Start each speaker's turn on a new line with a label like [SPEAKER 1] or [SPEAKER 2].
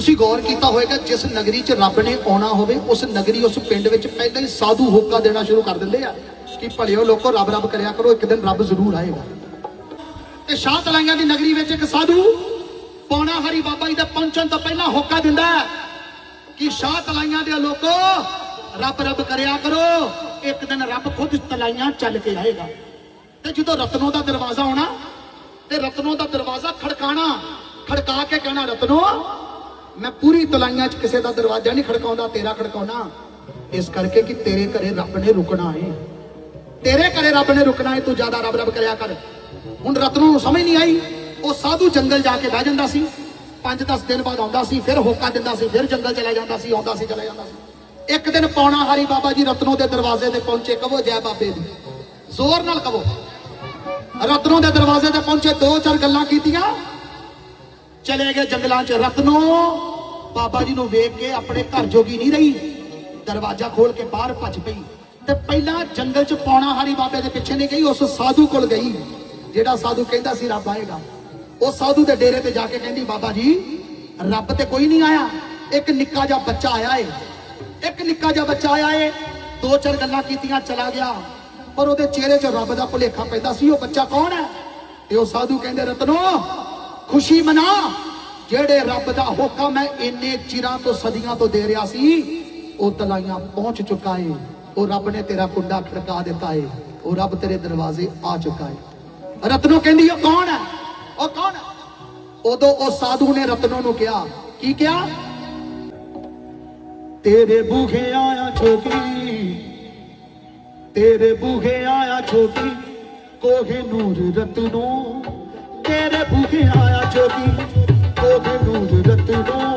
[SPEAKER 1] ਤੁਸੀਂ ਗੌਰ ਕੀਤਾ ਹੋਵੇਗਾ, ਜਿਸ ਨਗਰੀ 'ਚ ਰੱਬ ਨੇ ਆਉਣਾ ਹੋਵੇ, ਉਸ ਨਗਰੀ, ਉਸ ਪਿੰਡ ਵਿੱਚ ਪਹਿਲਾਂ ਹੀ ਸਾਧੂ ਹੋਕਾ ਦੇਣਾ ਸ਼ੁਰੂ ਕਰ ਦਿੰਦੇ ਆ ਕਿ ਭਲਿਓ ਲੋਕੋ ਰੱਬ ਰੱਬ ਕਰਿਆ ਕਰੋ, ਇੱਕ ਦਿਨ ਰੱਬ ਜ਼ਰੂਰ ਆਏਗਾ। ਤੇ ਸ਼ਾਹ ਤਲਾਈਆਂ ਦੀ ਨਗਰੀ ਵਿੱਚ ਇੱਕ ਸਾਧੂ ਪੌਣਾ ਹਰੀ ਬਾਬਾ ਜੀ ਦੇ ਪਹੁੰਚਣ ਤੋਂ ਪਹਿਲਾਂ ਹੋਕਾ ਦਿੰਦਾ ਕਿ ਸ਼ਾਹ ਤਲਾਈਆਂ ਦੇ ਲੋਕੋ ਰੱਬ ਰੱਬ ਕਰਿਆ ਕਰੋ, ਇੱਕ ਦਿਨ ਰੱਬ ਖੁਦ ਤਲਾਈਆਂ ਚੱਲ ਕੇ ਆਏਗਾ। ਤੇ ਜਦੋਂ ਰਤਨੋ ਦਾ ਦਰਵਾਜ਼ਾ ਆਉਣਾ, ਤੇ ਰਤਨੋ ਦਾ ਦਰਵਾਜ਼ਾ ਖੜਕਾਣਾ, ਖੜਕਾ ਕੇ ਕਹਿਣਾ, ਰਤਨੋ ਮੈਂ ਪੂਰੀ ਤਲਾਈਆਂ 'ਚ ਕਿਸੇ ਦਾ ਦਰਵਾਜ਼ਾ ਨਹੀਂ ਖੜਕਾਉਂਦਾ, ਤੇਰਾ ਖੜਕਾਉਣਾ। ਇਸ ਕਰਕੇ ਕਿ ਤੇਰੇ ਘਰੇ ਰੱਬ ਨੇ ਰੁਕਣਾ ਏ। ਤੇਰੇ ਘਰੇ ਰੱਬ ਨੇ ਰੁਕਣਾ ਏ, ਤੂੰ ਜ਼ਿਆਦਾ ਰੱਬ ਰੱਬ ਕਰਿਆ ਕਰ। ਹੁਣ ਰਤਨੋ ਨੂੰ ਸਮਝ ਨਹੀਂ ਆਈ, ਉਹ ਸਾਧੂ ਜੰਗਲ ਜਾ ਕੇ ਬਹਿ ਜਾਂਦਾ ਸੀ। 5-10 ਦਿਨ ਬਾਅਦ ਆਉਂਦਾ ਸੀ, ਫਿਰ ਹੋਕਾ ਦਿੰਦਾ ਸੀ, ਫਿਰ ਜੰਗਲ ਚਲਾ ਜਾਂਦਾ ਸੀ, ਆਉਂਦਾ ਸੀ, ਚਲਾ ਜਾਂਦਾ ਸੀ। ਇੱਕ ਦਿਨ ਪੌਣਾ ਹਰੀ ਬਾਬਾ ਜੀ ਰਤਨੋ ਦੇ ਦਰਵਾਜ਼ੇ ਤੇ ਪਹੁੰਚੇ ਕਹੋ ਜੈ ਬਾਬੇ ਦੀ। ਜ਼ੋਰ ਨਾਲ ਕਹੋ ਰਤਨੋ ਦੇ ਦਰਵਾਜ਼ੇ ਤੇ ਪਹੁੰਚੇ, ਦੋ ਚਾਰ ਗੱਲਾਂ ਕੀਤੀਆਂ। ਚਲੇ ਗਏ ਜੰਗਲਾਂ 'ਚ ਰਤਨੋ ਬਾਬਾ ਜੀ ਨੂੰ ਵੇਖ ਕੇ ਆਪਣੇ ਘਰ ਜੋਗੀ ਨਹੀਂ ਰਹੀ। ਦਰਵਾਜ਼ਾ ਖੋਲ ਕੇ ਬਾਹਰ ਭੱਜ ਪਈ। ਤੇ ਪਹਿਲਾਂ ਜੰਗਲ 'ਚ ਪੌਣਾ ਹਾਰੀ ਬਾਬੇ ਦੇ ਪਿੱਛੇ ਨਹੀਂ ਗਈ, ਉਸ ਸਾਧੂ ਕੋਲ ਗਈ। ਜਿਹੜਾ ਸਾਧੂ ਕਹਿੰਦਾ ਸੀ, ਰੱਬ ਆਏਗਾ। ਉਹ ਸਾਧੂ ਦੇ ਡੇਰੇ ਤੇ ਜਾ ਕੇ ਕਹਿੰਦੀ, ਬਾਬਾ ਜੀ, ਰੱਬ ਤੇ ਕੋਈ ਨਹੀਂ ਆਇਆ। ਇੱਕ ਨਿੱਕਾ ਜਿਹਾ ਬੱਚਾ ਆਇਆ ਏ। ਇੱਕ ਨਿੱਕਾ ਜਿਹਾ ਬੱਚਾ ਆਇਆ ਏ। ਦੋ ਚਾਰ ਗੱਲਾਂ ਕੀਤੀਆਂ, ਚਲਾ ਗਿਆ। ਪਰ ਉਹਦੇ ਚਿਹਰੇ 'ਚ ਰੱਬ ਦਾ ਭੁਲੇਖਾ ਪੈਂਦਾ ਸੀ, ਉਹ ਬੱਚਾ ਕੌਣ ਹੈ? ਤੇ ਉਹ ਸਾਧੂ ਕਹਿੰਦੇ, ਰਤਨੋ ਖੁਸ਼ੀ ਮਨਾ। ਜਿਹੜੇ ਰੱਬ ਦਾ ਹੁਕਮ ਹੈ, ਇੰਨੇ ਚਿਰਾਂ ਤੋਂ ਸਦੀਆਂ ਤੋਂ ਦੇ ਰਿਹਾ ਸੀ, ਉਹ ਤਲਾਈਆਂ ਪਹੁੰਚ ਚੁੱਕਾ ਏ। ਉਹ ਰੱਬ ਨੇ ਤੇਰਾ ਕੁੰਡਾ ਖੜਕਾ ਦਿੱਤਾ ਏ। ਉਹ ਰੱਬ ਤੇਰੇ ਦਰਵਾਜ਼ੇ ਆ ਚੁੱਕਾ ਏ। ਰਤਨੋ ਕਹਿੰਦੀ, ਉਹ ਕੌਣ ਹੈ? ਉਹ ਕੌਣ ਹੈ? ਉਦੋਂ ਉਹ ਸਾਧੂ ਨੇ ਰਤਨੋ ਨੂੰ ਕਿਹਾ, ਕੀ ਕਿਹਾ? ਤੇਰੇ ਬੂਹੇ ਆਇਆ ਛੋਕਰੀ, ਤੇਰੇ ਬੂਹੇ ਆਇਆ ਛੋਕਰੀ, ਕੋਹੇ ਨੂਰ ਰਤਨੋ। ਤੇਰੇ ਬੂਹੇ ਆਇਆ ਛੋਟੀ ਕੋਹੇ ਨੂਰ ਰਤਨੋ